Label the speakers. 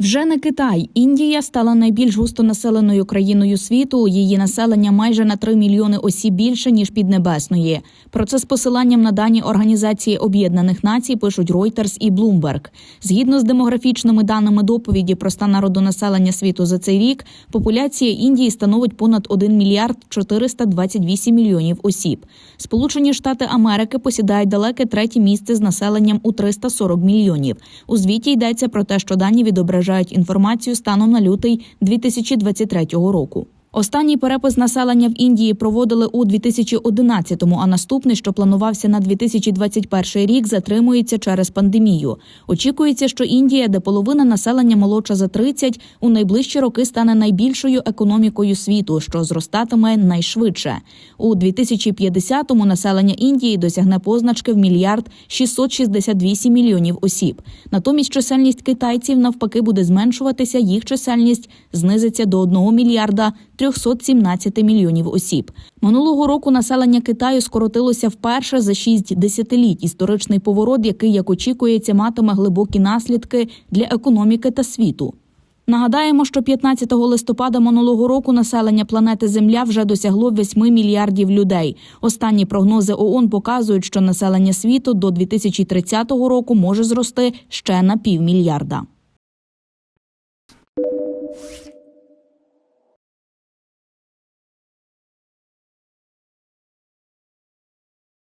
Speaker 1: Вже не Китай. Індія стала найбільш густонаселеною країною світу. Її населення майже на 3 мільйони осіб більше ніж Піднебесної. Про це з посиланням на дані Організації Об'єднаних Націй пишуть Reuters і Bloomberg. Згідно з демографічними даними доповіді про стан народонаселення світу за цей рік, популяція Індії становить понад 1 мільярд 428 мільйонів осіб. Сполучені Штати Америки посідають далеке третє місце з населенням у 340 мільйонів. У звіті йдеться про те, що дані відображають інформацію станом на лютий 2023 року. Останній перепис населення в Індії проводили у 2011-му, а наступний, що планувався на 2021 рік, затримується через пандемію. Очікується, що Індія, де половина населення молодша за 30, у найближчі роки стане найбільшою економікою світу, що зростатиме найшвидше. У 2050-му населення Індії досягне позначки в мільярд 668 мільйонів осіб. Натомість чисельність китайців навпаки буде зменшуватися. Їх чисельність знизиться до 1 мільярда 317 мільйонів осіб. Минулого року населення Китаю скоротилося вперше за шість десятиліть. Історичний поворот, який, як очікується, матиме глибокі наслідки для економіки та світу. Нагадаємо, що 15 листопада минулого року населення планети Земля вже досягло 8 мільярдів людей. Останні прогнози ООН показують, що населення світу до 2030 року може зрости ще на півмільярда.